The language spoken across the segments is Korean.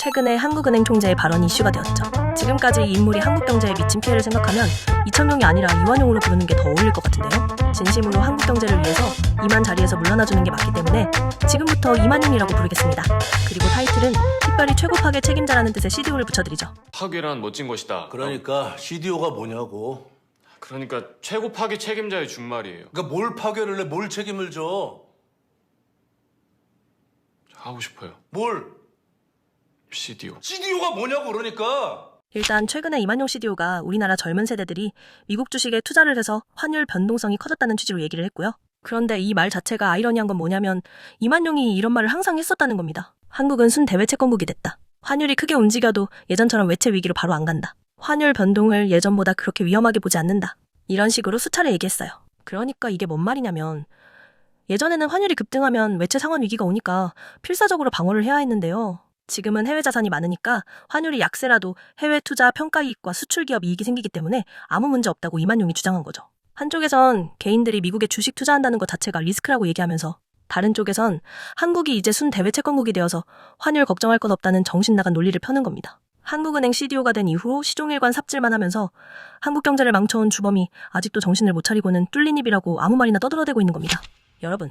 최근에 한국은행 총재의 발언이 이슈가 되었죠. 지금까지 이 인물이 한국 경제에 미친 피해를 생각하면 이천용이 아니라 이완용으로 부르는 게 더 어울릴 것 같은데요. 진심으로 한국 경제를 위해서 이만 자리에서 물러나주는 게 맞기 때문에 지금부터 이만용이라고 부르겠습니다. 그리고 타이틀은 특별히 최고 파괴 책임자라는 뜻의 CDO를 붙여드리죠. 파괴란 멋진 것이다. 그러니까 CDO가 뭐냐고. 그러니까 최고 파괴 책임자의 준말이에요. 그러니까 뭘 파괴를 해, 뭘 책임을 져. 하고 싶어요. 뭘? CDO. CDO가 뭐냐고 그러니까. 일단 최근에 이만용 CDO가 우리나라 젊은 세대들이 미국 주식에 투자를 해서 환율 변동성이 커졌다는 취지로 얘기를 했고요. 그런데 이 말 자체가 아이러니한 건 뭐냐면 이만용이 이런 말을 항상 했었다는 겁니다. 한국은 순 대외 채권국이 됐다. 환율이 크게 움직여도 예전처럼 외채 위기로 바로 안 간다. 환율 변동을 예전보다 그렇게 위험하게 보지 않는다. 이런 식으로 수차례 얘기했어요. 그러니까 이게 뭔 말이냐면 예전에는 환율이 급등하면 외채 상환 위기가 오니까 필사적으로 방어를 해야 했는데요. 지금은 해외 자산이 많으니까 환율이 약세라도 해외 투자 평가 이익과 수출 기업 이익이 생기기 때문에 아무 문제 없다고 이만용이 주장한 거죠. 한쪽에선 개인들이 미국에 주식 투자한다는 것 자체가 리스크라고 얘기하면서 다른 쪽에선 한국이 이제 순 대외 채권국이 되어서 환율 걱정할 것 없다는 정신 나간 논리를 펴는 겁니다. 한국은행 CDO가 된 이후 시종일관 삽질만 하면서 한국 경제를 망쳐온 주범이 아직도 정신을 못 차리고는 뚫린 입이라고 아무 말이나 떠들어대고 있는 겁니다. 여러분,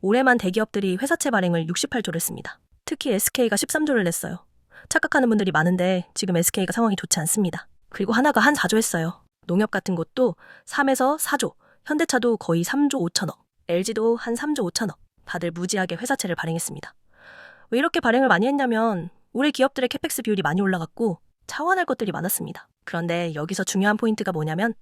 올해만 대기업들이 회사채 발행을 68조를 했습니다. 특히 SK가 13조를 냈어요. 착각하는 분들이 많은데 지금 SK가 상황이 좋지 않습니다. 그리고 하나가 한 4조 했어요. 농협 같은 곳도 3에서 4조, 현대차도 거의 3조 5천억, LG도 한 3조 5천억. 다들 무지하게 회사채를 발행했습니다. 왜 이렇게 발행을 많이 했냐면 올해 기업들의 캐펙스 비율이 많이 올라갔고 차원할 것들이 많았습니다. 그런데 여기서 중요한 포인트가 뭐냐면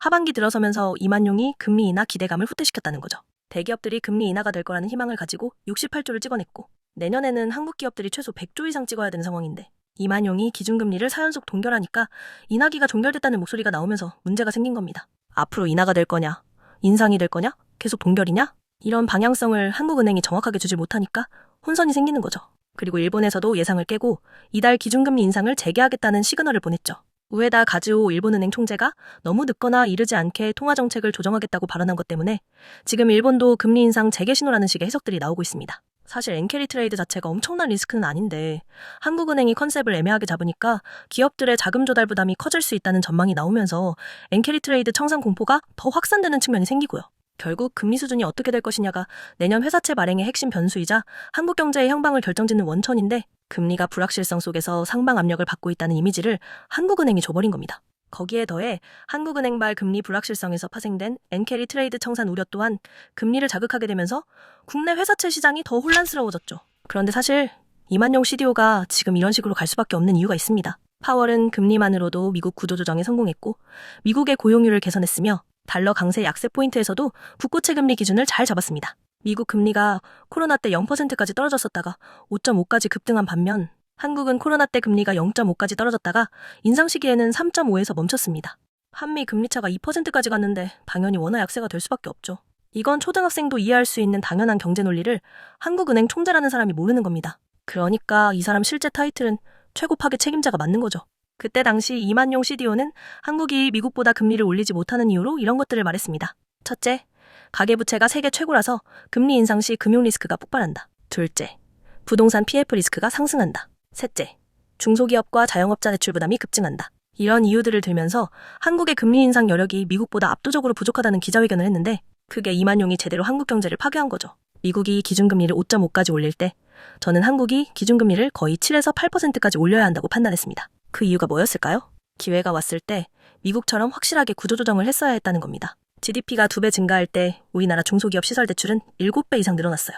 하반기 들어서면서 이만용이 금리 인하 기대감을 후퇴시켰다는 거죠. 대기업들이 금리 인하가 될 거라는 희망을 가지고 68조를 찍어냈고 내년에는 한국 기업들이 최소 100조 이상 찍어야 되는 상황인데 이만용이 기준금리를 4연속 동결하니까 인하기가 종결됐다는 목소리가 나오면서 문제가 생긴 겁니다. 앞으로 인하가 될 거냐? 인상이 될 거냐? 계속 동결이냐? 이런 방향성을 한국은행이 정확하게 주지 못하니까 혼선이 생기는 거죠. 그리고 일본에서도 예상을 깨고 이달 기준금리 인상을 재개하겠다는 시그널을 보냈죠. 우에다 가즈오 일본은행 총재가 너무 늦거나 이르지 않게 통화 정책을 조정하겠다고 발언한 것 때문에 지금 일본도 금리 인상 재개 신호라는 식의 해석들이 나오고 있습니다. 사실 엔캐리 트레이드 자체가 엄청난 리스크는 아닌데 한국은행이 컨셉을 애매하게 잡으니까 기업들의 자금 조달 부담이 커질 수 있다는 전망이 나오면서 엔캐리 트레이드 청산 공포가 더 확산되는 측면이 생기고요. 결국 금리 수준이 어떻게 될 것이냐가 내년 회사채 발행의 핵심 변수이자 한국 경제의 향방을 결정짓는 원천인데 금리가 불확실성 속에서 상방 압력을 받고 있다는 이미지를 한국은행이 줘버린 겁니다. 거기에 더해 한국은행발 금리 불확실성에서 파생된 엔캐리 트레이드 청산 우려 또한 금리를 자극하게 되면서 국내 회사채 시장이 더 혼란스러워졌죠. 그런데 사실 이만용 CDO가 지금 이런 식으로 갈 수밖에 없는 이유가 있습니다. 파월은 금리만으로도 미국 구조조정에 성공했고 미국의 고용률을 개선했으며 달러 강세 약세 포인트에서도 국고채 금리 기준을 잘 잡았습니다. 미국 금리가 코로나 때 0%까지 떨어졌었다가 5.5까지 급등한 반면 한국은 코로나 때 금리가 0.5까지 떨어졌다가 인상 시기에는 3.5에서 멈췄습니다. 한미 금리 차가 2%까지 갔는데 당연히 원화 약세가 될 수밖에 없죠. 이건 초등학생도 이해할 수 있는 당연한 경제 논리를 한국은행 총재라는 사람이 모르는 겁니다. 그러니까 이 사람 실제 타이틀은 최고 파괴 책임자가 맞는 거죠. 그때 당시 이만용 CDO는 한국이 미국보다 금리를 올리지 못하는 이유로 이런 것들을 말했습니다. 첫째, 가계부채가 세계 최고라서 금리 인상 시 금융 리스크가 폭발한다. 둘째, 부동산 PF 리스크가 상승한다. 셋째, 중소기업과 자영업자 대출 부담이 급증한다. 이런 이유들을 들면서 한국의 금리 인상 여력이 미국보다 압도적으로 부족하다는 기자회견을 했는데 그게 이만용이 제대로 한국 경제를 파괴한 거죠. 미국이 기준금리를 5.5까지 올릴 때 저는 한국이 기준금리를 거의 7에서 8%까지 올려야 한다고 판단했습니다. 그 이유가 뭐였을까요? 기회가 왔을 때 미국처럼 확실하게 구조조정을 했어야 했다는 겁니다. GDP가 두 배 증가할 때 우리나라 중소기업 시설 대출은 7배 이상 늘어났어요.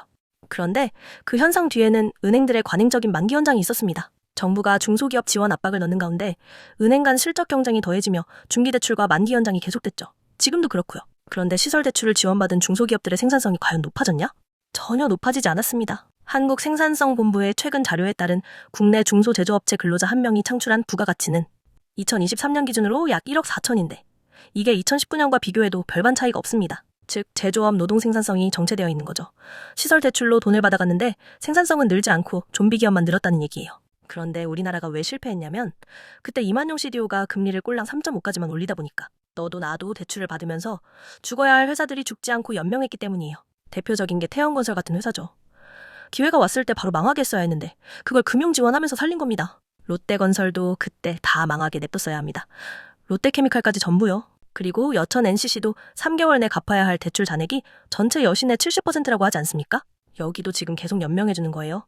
그런데 그 현상 뒤에는 은행들의 관행적인 만기 현장이 있었습니다. 정부가 중소기업 지원 압박을 넣는 가운데 은행 간 실적 경쟁이 더해지며 중기대출과 만기 현장이 계속됐죠. 지금도 그렇고요. 그런데 시설 대출을 지원받은 중소기업들의 생산성이 과연 높아졌냐? 전혀 높아지지 않았습니다. 한국 생산성 본부의 최근 자료에 따른 국내 중소 제조업체 근로자 한 명이 창출한 부가가치는 2023년 기준으로 약 1억 4천인데 이게 2019년과 비교해도 별반 차이가 없습니다. 즉 제조업 노동 생산성이 정체되어 있는 거죠. 시설 대출로 돈을 받아갔는데 생산성은 늘지 않고 좀비 기업만 늘었다는 얘기예요. 그런데 우리나라가 왜 실패했냐면 그때 이만용 CDO가 금리를 꼴랑 3.5까지만 올리다 보니까 너도 나도 대출을 받으면서 죽어야 할 회사들이 죽지 않고 연명했기 때문이에요. 대표적인 게 태영건설 같은 회사죠. 기회가 왔을 때 바로 망하게 했어야 했는데 그걸 금융 지원하면서 살린 겁니다. 롯데건설도 그때 다 망하게 냅뒀어야 합니다. 롯데케미칼까지 전부요. 그리고 여천 NCC도 3개월 내 갚아야 할 대출 잔액이 전체 여신의 70%라고 하지 않습니까? 여기도 지금 계속 연명해 주는 거예요.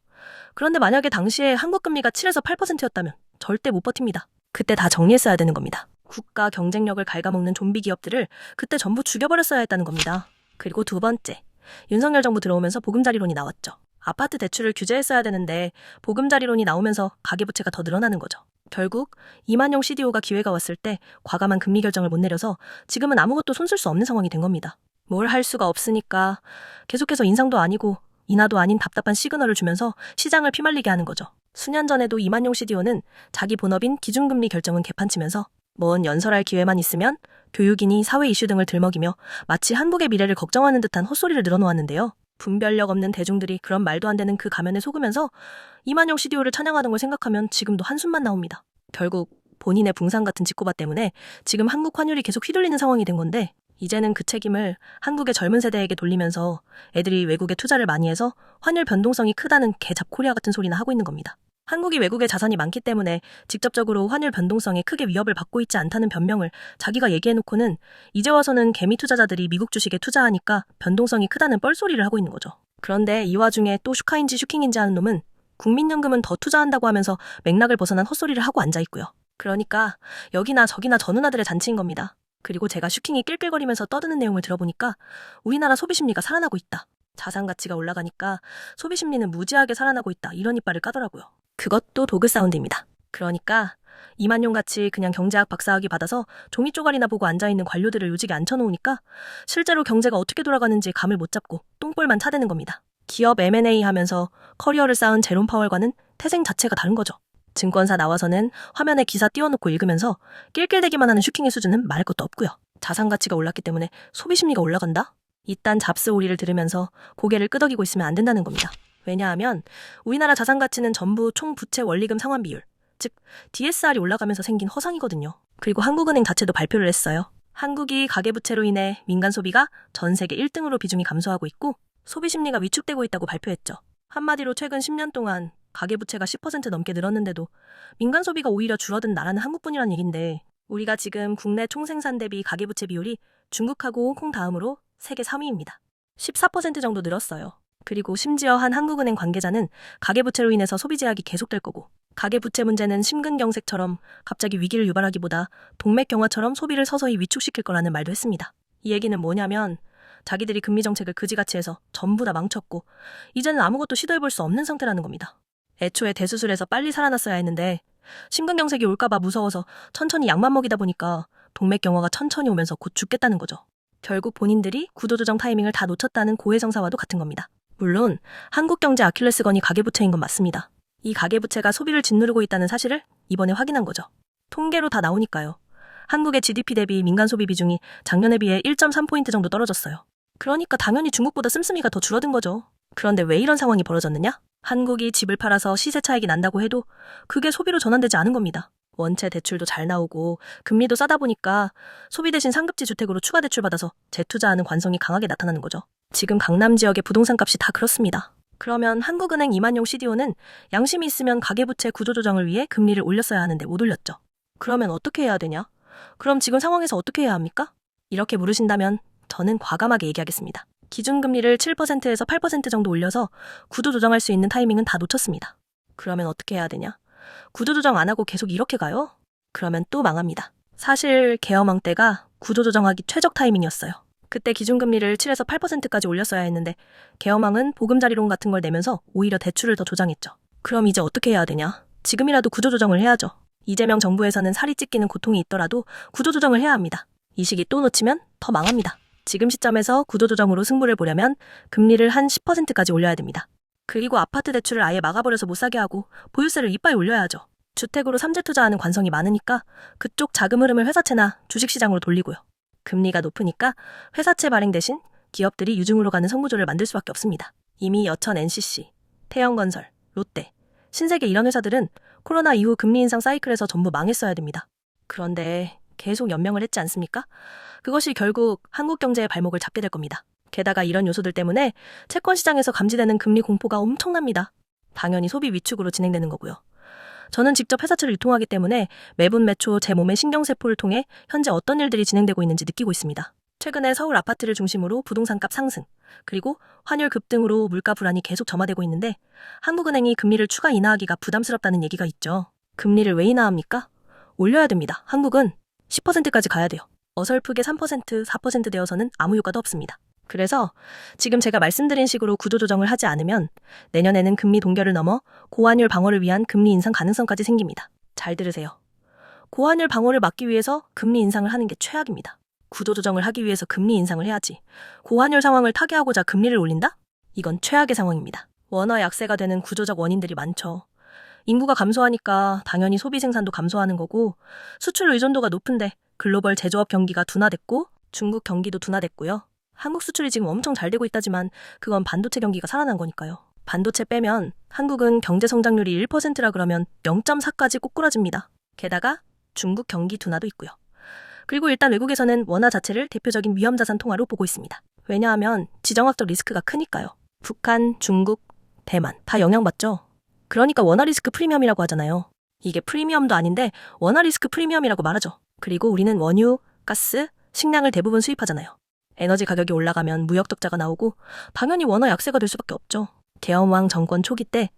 그런데 만약에 당시에 한국 금리가 7에서 8%였다면 절대 못 버팁니다. 그때 다 정리했어야 되는 겁니다. 국가 경쟁력을 갉아먹는 좀비 기업들을 그때 전부 죽여버렸어야 했다는 겁니다. 그리고 두 번째, 윤석열 정부 들어오면서 보금자리론이 나왔죠. 아파트 대출을 규제했어야 되는데 보금자리론이 나오면서 가계부채가 더 늘어나는 거죠. 결국 이만용 CDO가 기회가 왔을 때 과감한 금리 결정을 못 내려서 지금은 아무것도 손쓸 수 없는 상황이 된 겁니다. 뭘 할 수가 없으니까 계속해서 인상도 아니고 인하도 아닌 답답한 시그널을 주면서 시장을 피말리게 하는 거죠. 수년 전에도 이만용 CDO는 자기 본업인 기준금리 결정은 개판치면서 뭔 연설할 기회만 있으면 교육이니 사회 이슈 등을 들먹이며 마치 한국의 미래를 걱정하는 듯한 헛소리를 늘어놓았는데요. 분별력 없는 대중들이 그런 말도 안 되는 그 가면에 속으면서 이만용 CDO를 찬양하던 걸 생각하면 지금도 한숨만 나옵니다. 결국 본인의 붕상 같은 직고바 때문에 지금 한국 환율이 계속 휘둘리는 상황이 된 건데 이제는 그 책임을 한국의 젊은 세대에게 돌리면서 애들이 외국에 투자를 많이 해서 환율 변동성이 크다는 개잡 코리아 같은 소리나 하고 있는 겁니다. 한국이 외국에 자산이 많기 때문에 직접적으로 환율 변동성에 크게 위협을 받고 있지 않다는 변명을 자기가 얘기해놓고는 이제 와서는 개미 투자자들이 미국 주식에 투자하니까 변동성이 크다는 뻘소리를 하고 있는 거죠. 그런데 이 와중에 또 슈카인지 슈킹인지 하는 놈은 국민연금은 더 투자한다고 하면서 맥락을 벗어난 헛소리를 하고 앉아있고요. 그러니까 여기나 저기나 저 누나들의 잔치인 겁니다. 그리고 제가 슈킹이 낄낄거리면서 떠드는 내용을 들어보니까 우리나라 소비심리가 살아나고 있다. 자산 가치가 올라가니까 소비심리는 무지하게 살아나고 있다. 이런 이빨을 까더라고요. 그것도 도그 사운드입니다. 그러니까 이만용 같이 그냥 경제학 박사학위 받아서 종이 쪼가리나 보고 앉아있는 관료들을 요직에 앉혀놓으니까 실제로 경제가 어떻게 돌아가는지 감을 못 잡고 똥볼만 차대는 겁니다. 기업 M&A 하면서 커리어를 쌓은 제롬 파월과는 태생 자체가 다른 거죠. 증권사 나와서는 화면에 기사 띄워놓고 읽으면서 낄낄대기만 하는 슈킹의 수준은 말할 것도 없고요. 자산 가치가 올랐기 때문에 소비 심리가 올라간다? 이딴 잡스 오리를 들으면서 고개를 끄덕이고 있으면 안 된다는 겁니다. 왜냐하면 우리나라 자산 가치는 전부 총 부채 원리금 상환 비율, 즉 DSR이 올라가면서 생긴 허상이거든요. 그리고 한국은행 자체도 발표를 했어요. 한국이 가계부채로 인해 민간 소비가 전 세계 1등으로 비중이 감소하고 있고 소비 심리가 위축되고 있다고 발표했죠. 한마디로 최근 10년 동안 가계부채가 10% 넘게 늘었는데도 민간 소비가 오히려 줄어든 나라는 한국뿐이란 얘긴데 우리가 지금 국내 총생산 대비 가계부채 비율이 중국하고 홍콩 다음으로 세계 3위입니다. 14% 정도 늘었어요. 그리고 심지어 한 한국은행 관계자는 가계부채로 인해서 소비 제약이 계속될 거고 가계부채 문제는 심근경색처럼 갑자기 위기를 유발하기보다 동맥경화처럼 소비를 서서히 위축시킬 거라는 말도 했습니다. 이 얘기는 뭐냐면 자기들이 금리 정책을 그지같이 해서 전부 다 망쳤고 이제는 아무것도 시도해볼 수 없는 상태라는 겁니다. 애초에 대수술해서 빨리 살아났어야 했는데 심근경색이 올까봐 무서워서 천천히 약만 먹이다 보니까 동맥경화가 천천히 오면서 곧 죽겠다는 거죠. 결국 본인들이 구조조정 타이밍을 다 놓쳤다는 고해성사와도 같은 겁니다. 물론 한국 경제 아킬레스건이 가계부채인 건 맞습니다. 이 가계부채가 소비를 짓누르고 있다는 사실을 이번에 확인한 거죠. 통계로 다 나오니까요. 한국의 GDP 대비 민간 소비 비중이 작년에 비해 1.3포인트 정도 떨어졌어요. 그러니까 당연히 중국보다 씀씀이가 더 줄어든 거죠. 그런데 왜 이런 상황이 벌어졌느냐? 한국이 집을 팔아서 시세 차익이 난다고 해도 그게 소비로 전환되지 않은 겁니다. 원체 대출도 잘 나오고 금리도 싸다 보니까 소비 대신 상급지 주택으로 추가 대출 받아서 재투자하는 관성이 강하게 나타나는 거죠. 지금 강남 지역의 부동산 값이 다 그렇습니다. 그러면 한국은행 이만용 CDO는 양심이 있으면 가계부채 구조조정을 위해 금리를 올렸어야 하는데 못 올렸죠. 그러면 어떻게 해야 되냐? 그럼 지금 상황에서 어떻게 해야 합니까? 이렇게 물으신다면 저는 과감하게 얘기하겠습니다. 기준금리를 7%에서 8% 정도 올려서 구조조정할 수 있는 타이밍은 다 놓쳤습니다. 그러면 어떻게 해야 되냐? 구조조정 안 하고 계속 이렇게 가요? 그러면 또 망합니다. 사실 계엄왕 때가 구조조정하기 최적 타이밍이었어요. 그때 기준금리를 7에서 8%까지 올렸어야 했는데 계엄왕은 보금자리론 같은 걸 내면서 오히려 대출을 더 조장했죠. 그럼 이제 어떻게 해야 되냐? 지금이라도 구조조정을 해야죠. 이재명 정부에서는 살이 찢기는 고통이 있더라도 구조조정을 해야 합니다. 이 시기 또 놓치면 더 망합니다. 지금 시점에서 구조조정으로 승부를 보려면 금리를 한 10%까지 올려야 됩니다. 그리고 아파트 대출을 아예 막아버려서 못 사게 하고 보유세를 이빠이 올려야죠. 주택으로 삼재 투자하는 관성이 많으니까 그쪽 자금 흐름을 회사채나 주식시장으로 돌리고요. 금리가 높으니까 회사채 발행 대신 기업들이 유증으로 가는 선구조를 만들 수밖에 없습니다. 이미 여천 NCC, 태영건설, 롯데, 신세계 이런 회사들은 코로나 이후 금리 인상 사이클에서 전부 망했어야 됩니다. 그런데 계속 연명을 했지 않습니까? 그것이 결국 한국 경제의 발목을 잡게 될 겁니다. 게다가 이런 요소들 때문에 채권 시장에서 감지되는 금리 공포가 엄청납니다. 당연히 소비 위축으로 진행되는 거고요. 저는 직접 회사채를 유통하기 때문에 매분 매초 제 몸의 신경세포를 통해 현재 어떤 일들이 진행되고 있는지 느끼고 있습니다. 최근에 서울 아파트를 중심으로 부동산값 상승, 그리고 환율 급등으로 물가 불안이 계속 점화되고 있는데 한국은행이 금리를 추가 인하하기가 부담스럽다는 얘기가 있죠. 금리를 왜 인하합니까? 올려야 됩니다. 한국은 10%까지 가야 돼요. 어설프게 3%, 4% 되어서는 아무 효과도 없습니다. 그래서 지금 제가 말씀드린 식으로 구조 조정을 하지 않으면 내년에는 금리 동결을 넘어 고환율 방어를 위한 금리 인상 가능성까지 생깁니다. 잘 들으세요. 고환율 방어를 막기 위해서 금리 인상을 하는 게 최악입니다. 구조 조정을 하기 위해서 금리 인상을 해야지. 고환율 상황을 타개하고자 금리를 올린다? 이건 최악의 상황입니다. 원화 약세가 되는 구조적 원인들이 많죠. 인구가 감소하니까 당연히 소비 생산도 감소하는 거고 수출 의존도가 높은데 글로벌 제조업 경기가 둔화됐고 중국 경기도 둔화됐고요. 한국 수출이 지금 엄청 잘 되고 있다지만 그건 반도체 경기가 살아난 거니까요. 반도체 빼면 한국은 경제 성장률이 1%라 그러면 0.4까지 꼬꾸라집니다. 게다가 중국 경기 둔화도 있고요. 그리고 일단 외국에서는 원화 자체를 대표적인 위험 자산 통화로 보고 있습니다. 왜냐하면 지정학적 리스크가 크니까요. 북한, 중국, 대만 다 영향받죠. 그러니까 원화 리스크 프리미엄이라고 하잖아요. 이게 프리미엄도 아닌데 원화 리스크 프리미엄이라고 말하죠. 그리고 우리는 원유, 가스, 식량을 대부분 수입하잖아요. 에너지 가격이 올라가면 무역 적자가 나오고 당연히 원화 약세가 될 수밖에 없죠. 계엄왕 정권 초기 때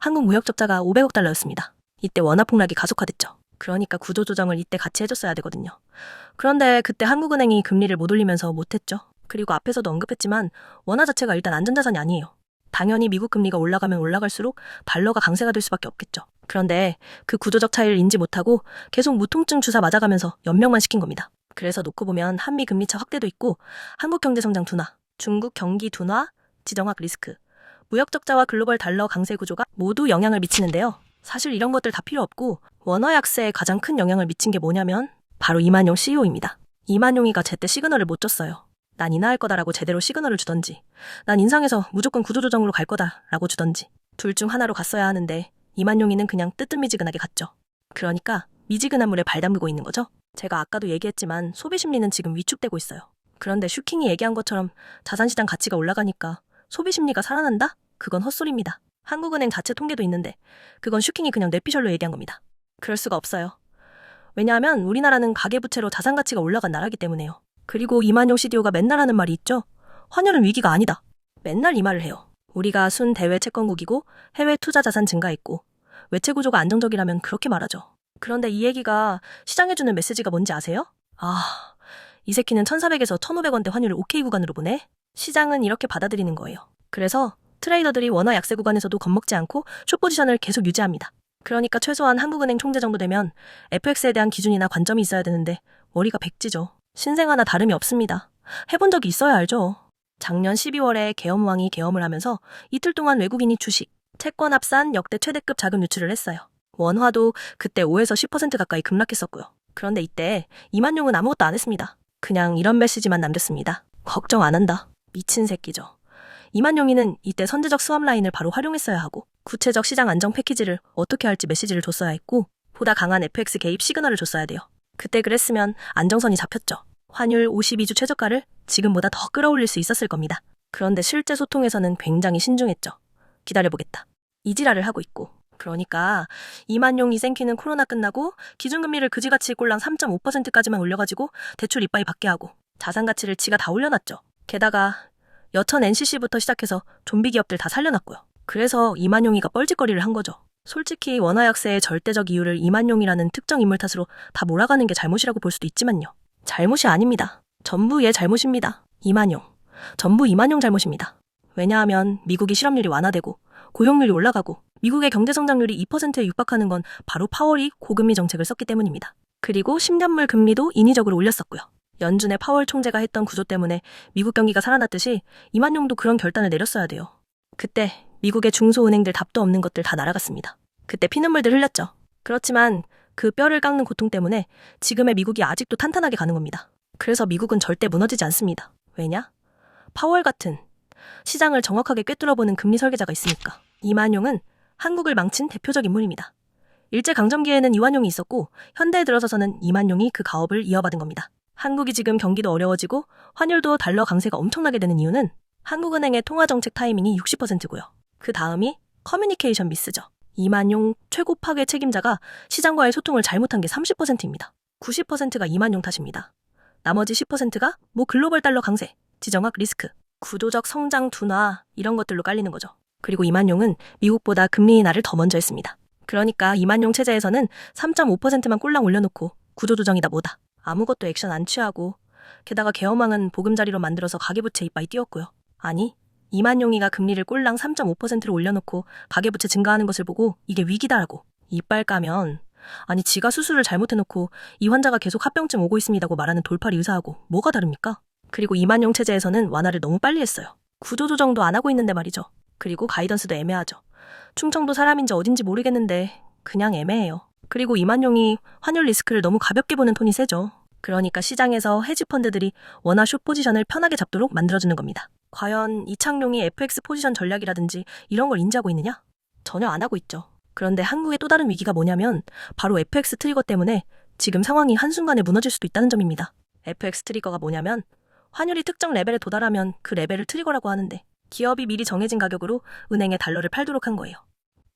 한국 무역 적자가 500억 달러였습니다. 이때 원화 폭락이 가속화됐죠. 그러니까 구조 조정을 이때 같이 해줬어야 되거든요. 그런데 그때 한국은행이 금리를 못 올리면서 못했죠. 그리고 앞에서도 언급했지만 원화 자체가 일단 안전자산이 아니에요. 당연히 미국 금리가 올라가면 올라갈수록 달러가 강세가 될 수밖에 없겠죠. 그런데 그 구조적 차이를 인지 못하고 계속 무통증 주사 맞아가면서 연명만 시킨 겁니다. 그래서 놓고 보면 한미 금리차 확대도 있고 한국 경제 성장 둔화, 중국 경기 둔화, 지정학 리스크, 무역 적자와 글로벌 달러 강세 구조가 모두 영향을 미치는데요. 사실 이런 것들 다 필요 없고 원화 약세에 가장 큰 영향을 미친 게 뭐냐면 바로 이만용 CEO입니다. 이만용이가 제때 시그널을 못 줬어요. 난 인하할 거다라고 제대로 시그널을 주던지, 난 인상해서 무조건 구조조정으로 갈 거다라고 주던지, 둘 중 하나로 갔어야 하는데 이만용이는 그냥 뜨뜻미지근하게 갔죠. 그러니까 미지근한 물에 발 담그고 있는 거죠. 제가 아까도 얘기했지만 소비 심리는 지금 위축되고 있어요. 그런데 슈킹이 얘기한 것처럼 자산시장 가치가 올라가니까 소비 심리가 살아난다? 그건 헛소리입니다. 한국은행 자체 통계도 있는데 그건 슈킹이 그냥 뇌피셜로 얘기한 겁니다. 그럴 수가 없어요. 왜냐하면 우리나라는 가계부채로 자산 가치가 올라간 나라기 때문에요. 그리고 이만용 CDO가 맨날 하는 말이 있죠. 환율은 위기가 아니다. 맨날 이 말을 해요. 우리가 순 대외 채권국이고 해외 투자 자산 증가했고 외채 구조가 안정적이라면 그렇게 말하죠. 그런데 이 얘기가 시장에 주는 메시지가 뭔지 아세요? 아, 이 새끼는 1,400에서 1,500원대 환율을 오케이 구간으로 보내? 시장은 이렇게 받아들이는 거예요. 그래서 트레이더들이 원화 약세 구간에서도 겁먹지 않고 숏 포지션을 계속 유지합니다. 그러니까 최소한 한국은행 총재 정도 되면 FX에 대한 기준이나 관점이 있어야 되는데 머리가 백지죠. 신생아나 다름이 없습니다. 해본 적이 있어야 알죠. 작년 12월에 계엄왕이 계엄을 하면서 이틀 동안 외국인이 주식, 채권 합산 역대 최대급 자금 유출을 했어요. 원화도 그때 5에서 10% 가까이 급락했었고요. 그런데 이때 이만용은 아무것도 안 했습니다. 그냥 이런 메시지만 남겼습니다. 걱정 안 한다. 미친 새끼죠. 이만용이는 이때 선제적 스왑 라인을 바로 활용했어야 하고 구체적 시장 안정 패키지를 어떻게 할지 메시지를 줬어야 했고 보다 강한 FX 개입 시그널을 줬어야 돼요. 그때 그랬으면 안정선이 잡혔죠. 환율 52주 최저가를 지금보다 더 끌어올릴 수 있었을 겁니다. 그런데 실제 소통에서는 굉장히 신중했죠. 기다려보겠다. 이지랄을 하고 있고. 그러니까 이만용 이 생키는 코로나 끝나고 기준금리를 그지같이 꼴랑 3.5%까지만 올려가지고 대출 이빠이 받게 하고 자산 가치를 지가 다 올려놨죠. 게다가 여천 NCC부터 시작해서 좀비 기업들 다 살려놨고요. 그래서 이만용이가 뻘짓거리를 한 거죠. 솔직히 원화 약세의 절대적 이유를 이만용이라는 특정 인물 탓으로 다 몰아가는 게 잘못이라고 볼 수도 있지만요. 잘못이 아닙니다. 전부 얘 잘못입니다. 이만용. 전부 이만용 잘못입니다. 왜냐하면 미국이 실업률이 완화되고 고용률이 올라가고 미국의 경제 성장률이 2%에 육박하는 건 바로 파월이 고금리 정책을 썼기 때문입니다. 그리고 10년물 금리도 인위적으로 올렸었고요. 연준의 파월 총재가 했던 구조 때문에 미국 경기가 살아났듯이 이만용도 그런 결단을 내렸어야 돼요. 그때 미국의 중소은행들 답도 없는 것들 다 날아갔습니다. 그때 피눈물들 흘렸죠. 그렇지만 그 뼈를 깎는 고통 때문에 지금의 미국이 아직도 탄탄하게 가는 겁니다. 그래서 미국은 절대 무너지지 않습니다. 왜냐? 파월 같은 시장을 정확하게 꿰뚫어보는 금리 설계자가 있으니까. 이만용은 한국을 망친 대표적 인물입니다. 일제강점기에는 이완용이 있었고 현대에 들어서서는 이만용이 그 가업을 이어받은 겁니다. 한국이 지금 경기도 어려워지고 환율도 달러 강세가 엄청나게 되는 이유는 한국은행의 통화정책 타이밍이 60%고요. 그 다음이 커뮤니케이션 미스죠. 이만용 최고 파괴 책임자가 시장과의 소통을 잘못한 게 30%입니다. 90%가 이만용 탓입니다. 나머지 10%가 뭐 글로벌 달러 강세, 지정학 리스크, 구조적 성장 둔화 이런 것들로 깔리는 거죠. 그리고 이만용은 미국보다 금리 인하를 더 먼저 했습니다. 그러니까 이만용 체제에서는 3.5%만 꼴랑 올려놓고 구조조정이다 뭐다. 아무것도 액션 안 취하고 게다가 계엄왕은 보금자리로 만들어서 가계부채 이빠이 띄웠고요. 아니 이만용이가 금리를 꼴랑 3.5%를 올려놓고 가계부채 증가하는 것을 보고 이게 위기다라고 이빨 까면 아니 지가 수술을 잘못해놓고 이 환자가 계속 합병증 오고 있습니다고 말하는 돌팔이 의사하고 뭐가 다릅니까? 그리고 이만용 체제에서는 완화를 너무 빨리 했어요. 구조조정도 안 하고 있는데 말이죠. 그리고 가이던스도 애매하죠. 충청도 사람인지 어딘지 모르겠는데 그냥 애매해요. 그리고 이만용이 환율 리스크를 너무 가볍게 보는 톤이 세죠. 그러니까 시장에서 헤지펀드들이 원화 숏 포지션을 편하게 잡도록 만들어주는 겁니다. 과연 이창용이 FX 포지션 전략이라든지 이런 걸 인지하고 있느냐? 전혀 안 하고 있죠. 그런데 한국의 또 다른 위기가 뭐냐면 바로 FX 트리거 때문에 지금 상황이 한순간에 무너질 수도 있다는 점입니다. FX 트리거가 뭐냐면 환율이 특정 레벨에 도달하면 그 레벨을 트리거라고 하는데 기업이 미리 정해진 가격으로 은행에 달러를 팔도록 한 거예요.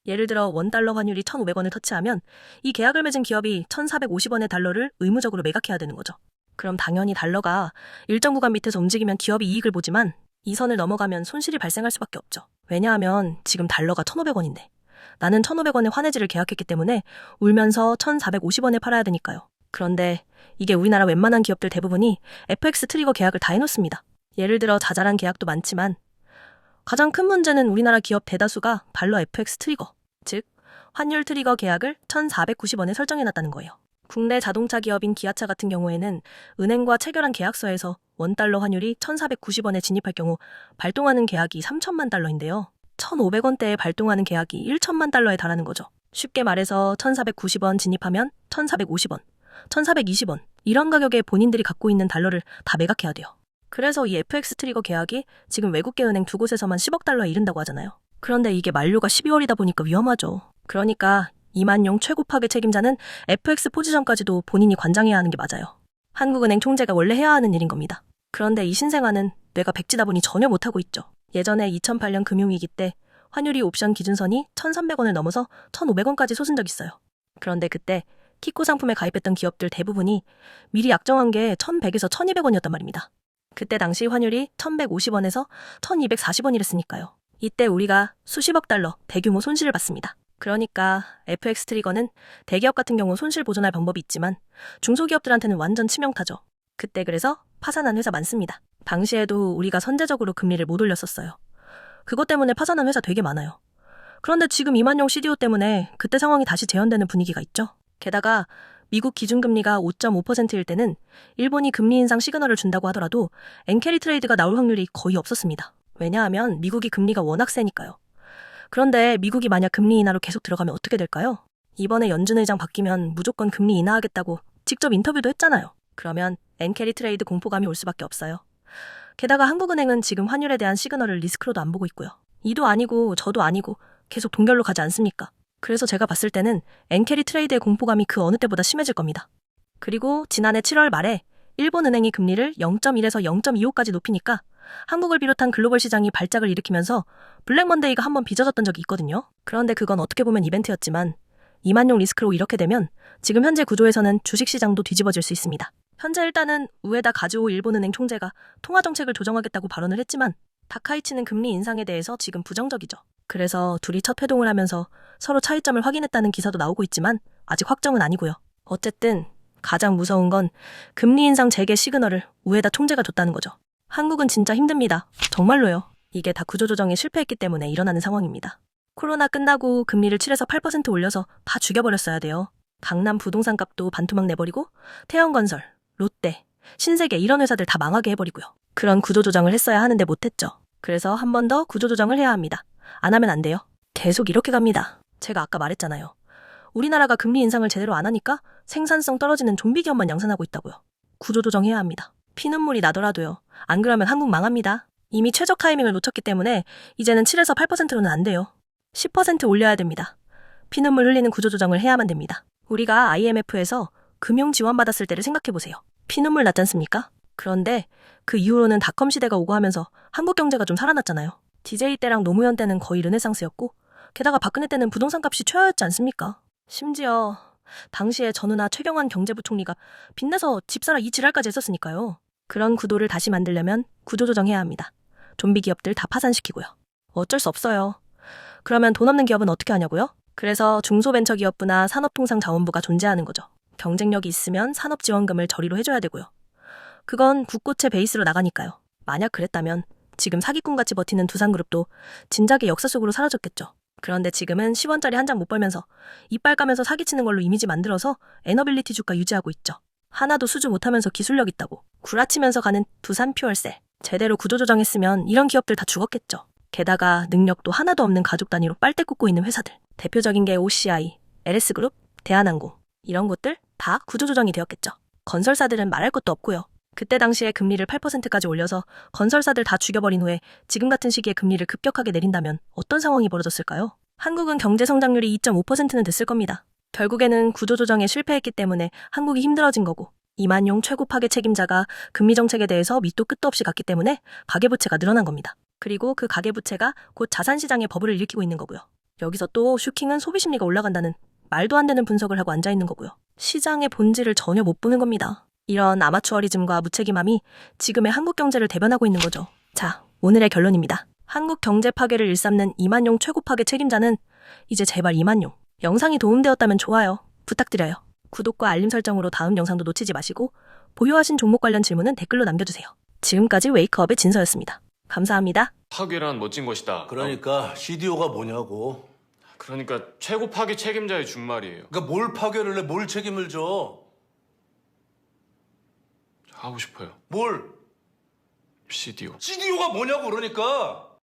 예를 들어 원달러 환율이 1,500원을 터치하면 이 계약을 맺은 기업이 1,450원의 달러를 의무적으로 매각해야 되는 거죠. 그럼 당연히 달러가 일정 구간 밑에서 움직이면 기업이 이익을 보지만 이 선을 넘어가면 손실이 발생할 수밖에 없죠. 왜냐하면 지금 달러가 1,500원인데 나는 1,500원에 환해지를 계약했기 때문에 울면서 1,450원에 팔아야 되니까요. 그런데 이게 우리나라 웬만한 기업들 대부분이 FX 트리거 계약을 다 해놓습니다. 예를 들어 자잘한 계약도 많지만 가장 큰 문제는 우리나라 기업 대다수가 달러 FX 트리거, 즉 환율 트리거 계약을 1,490원에 설정해놨다는 거예요. 국내 자동차 기업인 기아차 같은 경우에는 은행과 체결한 계약서에서 원달러 환율이 1,490원에 진입할 경우 발동하는 계약이 3천만 달러인데요. 1,500원대에 발동하는 계약이 1천만 달러에 달하는 거죠. 쉽게 말해서 1,490원 진입하면 1,450원, 1,420원 이런 가격에 본인들이 갖고 있는 달러를 다 매각해야 돼요. 그래서 이 FX 트리거 계약이 지금 외국계 은행 두 곳에서만 10억 달러에 이른다고 하잖아요. 그런데 이게 만료가 12월이다 보니까 위험하죠. 그러니까 이만용 최고 파괴 책임자는 FX 포지션까지도 본인이 관장해야 하는 게 맞아요. 한국은행 총재가 원래 해야 하는 일인 겁니다. 그런데 이 신생아는 뇌가 백지다 보니 전혀 못하고 있죠. 예전에 2008년 금융위기 때 환율이 옵션 기준선이 1,300원을 넘어서 1,500원까지 솟은 적 있어요. 그런데 그때 키코 상품에 가입했던 기업들 대부분이 미리 약정한 게 1,100에서 1,200원이었단 말입니다. 그때 당시 환율이 1,150원에서 1,240원이랬으니까요. 이때 우리가 수십억 달러 대규모 손실을 봤습니다. 그러니까 FX 트리거는 대기업 같은 경우 손실 보존할 방법이 있지만 중소기업들한테는 완전 치명타죠. 그때 그래서 파산한 회사 많습니다. 당시에도 우리가 선제적으로 금리를 못 올렸었어요. 그것 때문에 파산한 회사 되게 많아요. 그런데 지금 이만용 CDO 때문에 그때 상황이 다시 재현되는 분위기가 있죠. 게다가 미국 기준금리가 5.5%일 때는 일본이 금리 인상 시그널을 준다고 하더라도 엔캐리 트레이드가 나올 확률이 거의 없었습니다. 왜냐하면 미국이 금리가 워낙 세니까요. 그런데 미국이 만약 금리 인하로 계속 들어가면 어떻게 될까요? 이번에 연준 의장 바뀌면 무조건 금리 인하하겠다고 직접 인터뷰도 했잖아요. 그러면 엔캐리 트레이드 공포감이 올 수밖에 없어요. 게다가 한국은행은 지금 환율에 대한 시그널을 리스크로도 안 보고 있고요. 이도 아니고 저도 아니고 계속 동결로 가지 않습니까? 그래서 제가 봤을 때는 엔캐리 트레이드의 공포감이 그 어느 때보다 심해질 겁니다. 그리고 지난해 7월 말에 일본은행이 금리를 0.1에서 0.25까지 높이니까 한국을 비롯한 글로벌 시장이 발작을 일으키면서 블랙먼데이가 한번 빚어졌던 적이 있거든요. 그런데 그건 어떻게 보면 이벤트였지만 이만용 리스크로 이렇게 되면 지금 현재 구조에서는 주식시장도 뒤집어질 수 있습니다. 현재 일단은 우에다 가즈오 일본은행 총재가 통화정책을 조정하겠다고 발언을 했지만 다카이치는 금리 인상에 대해서 지금 부정적이죠. 그래서 둘이 첫 회동을 하면서 서로 차이점을 확인했다는 기사도 나오고 있지만 아직 확정은 아니고요. 어쨌든 가장 무서운 건 금리 인상 재개 시그널을 우에다 총재가 줬다는 거죠. 한국은 진짜 힘듭니다. 정말로요. 이게 다 구조조정에 실패했기 때문에 일어나는 상황입니다. 코로나 끝나고 금리를 7에서 8% 올려서 다 죽여버렸어야 돼요. 강남 부동산 값도 반토막 내버리고 태영건설, 롯데, 신세계 이런 회사들 다 망하게 해버리고요. 그런 구조조정을 했어야 하는데 못했죠. 그래서 한 번 더 구조조정을 해야 합니다. 안 하면 안 돼요. 계속 이렇게 갑니다. 제가 아까 말했잖아요. 우리나라가 금리 인상을 제대로 안 하니까 생산성 떨어지는 좀비 기업만 양산하고 있다고요. 구조조정해야 합니다. 피눈물이 나더라도요. 안 그러면 한국 망합니다. 이미 최적 타이밍을 놓쳤기 때문에 이제는 7에서 8%로는 안 돼요. 10% 올려야 됩니다. 피눈물 흘리는 구조조정을 해야만 됩니다. 우리가 IMF에서 금융 지원받았을 때를 생각해보세요. 피눈물 났지 않습니까? 그런데 그 이후로는 닷컴 시대가 오고 하면서 한국 경제가 좀 살아났잖아요. DJ 때랑 노무현 때는 거의 르네상스였고 게다가 박근혜 때는 부동산 값이 최하였지 않습니까? 심지어 당시에 전우나 최경환 경제부총리가 빚내서 집사라 이 지랄까지 했었으니까요. 그런 구도를 다시 만들려면 구조조정해야 합니다. 좀비 기업들 다 파산시키고요. 어쩔 수 없어요. 그러면 돈 없는 기업은 어떻게 하냐고요? 그래서 중소벤처기업부나 산업통상자원부가 존재하는 거죠. 경쟁력이 있으면 산업지원금을 저리로 해줘야 되고요. 그건 국고채 베이스로 나가니까요. 만약 그랬다면 지금 사기꾼같이 버티는 두산그룹도 진작에 역사 속으로 사라졌겠죠. 그런데 지금은 10원짜리 한 장 못 벌면서 이빨 까면서 사기치는 걸로 이미지 만들어서 에너빌리티 주가 유지하고 있죠. 하나도 수주 못하면서 기술력 있다고 구라치면서 가는 두산 퓨얼셀. 제대로 구조조정했으면 이런 기업들 다 죽었겠죠. 게다가 능력도 하나도 없는 가족 단위로 빨대 꽂고 있는 회사들. 대표적인 게 OCI, LS그룹, 대한항공. 이런 곳들 다 구조조정이 되었겠죠. 건설사들은 말할 것도 없고요. 그때 당시에 금리를 8%까지 올려서 건설사들 다 죽여버린 후에 지금 같은 시기에 금리를 급격하게 내린다면 어떤 상황이 벌어졌을까요? 한국은 경제 성장률이 2.5%는 됐을 겁니다. 결국에는 구조조정에 실패했기 때문에 한국이 힘들어진 거고 이만용 최고 파괴 책임자가 금리 정책에 대해서 밑도 끝도 없이 갔기 때문에 가계부채가 늘어난 겁니다. 그리고 그 가계부채가 곧 자산시장에 버블을 일으키고 있는 거고요. 여기서 또 슈킹은 소비심리가 올라간다는 말도 안 되는 분석을 하고 앉아 있는 거고요. 시장의 본질을 전혀 못 보는 겁니다. 이런 아마추어리즘과 무책임함이 지금의 한국 경제를 대변하고 있는 거죠. 자, 오늘의 결론입니다. 한국 경제 파괴를 일삼는 이만용 최고 파괴 책임자는 이제 제발 이만용. 영상이 도움되었다면 좋아요. 부탁드려요. 구독과 알림 설정으로 다음 영상도 놓치지 마시고 보유하신 종목 관련 질문은 댓글로 남겨주세요. 지금까지 웨이크업의 진서였습니다. 감사합니다. 파괴란 멋진 것이다. 그러니까 CDO가 뭐냐고. 그러니까 최고 파괴 책임자의 준말이에요. 그러니까 뭘 파괴를 해, 뭘 책임을 져. 하고 싶어요. 뭘? CDO. CDO가 뭐냐고 그러니까.